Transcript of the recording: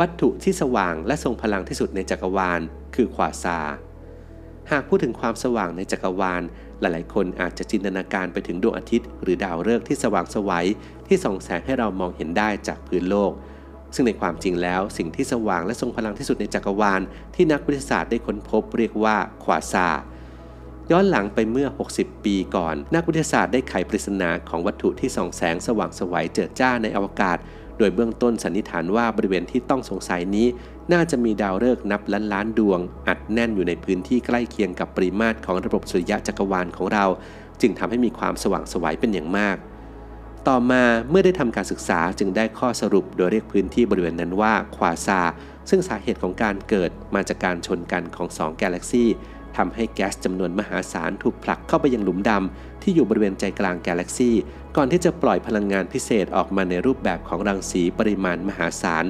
วัตถุที่สว่างและทรงพลังที่สุดในจักรวาล คือควาซาร์หากพูดถึงความสว่างในจักรวาล หลายๆ คนอาจจะจินตนาการไปถึงดวงอาทิตย์ หรือดาวฤกษ์ที่สว่างสวัยที่ส่องแสงให้เรามองเห็นได้จากพื้นโลก ซึ่งในความจริงแล้วสิ่งที่สว่างและทรงพลังที่สุดในจักรวาล ที่นักวิทยาศาสตร์ได้ค้นพบเรียกว่าควาซาร์ย้อนหลังไปเมื่อ 60 ปีก่อน นักวิทยาศาสตร์ได้ไขปริศนาของวัตถุที่ส่องแสงสว่างสวัยเจิดจ้าในอวกาศ โดยเบื้องต้นสันนิษฐานว่าบริเวณที่ต้องสงสัยนี้ น่าจะมีดาวฤกษ์นับล้านล้านดวง อัดแน่นอยู่ในพื้นที่ใกล้เคียงกับปริมาตรของระบบสุริยะจักรวาลของเรา จึงทำให้มีความสว่างสวัยเป็นอย่างมาก ต่อมาเมื่อได้ทำการศึกษาจึงได้ข้อสรุปโดยเรียกพื้นที่บริเวณนั้นว่าควาซาซึ่งสาเหตุของการเกิดมาจากการชนกันของสองกาแล็กซี ทำให้แก๊สจำนวนมหาศาลถูกผลักเข้าไปยังหลุมดำที่อยู่บริเวณใจกลางกาแล็กซี่ก่อนที่จะปล่อยพลังงานพิเศษออกมาในรูปแบบของรังสีปริมาณมหาศาล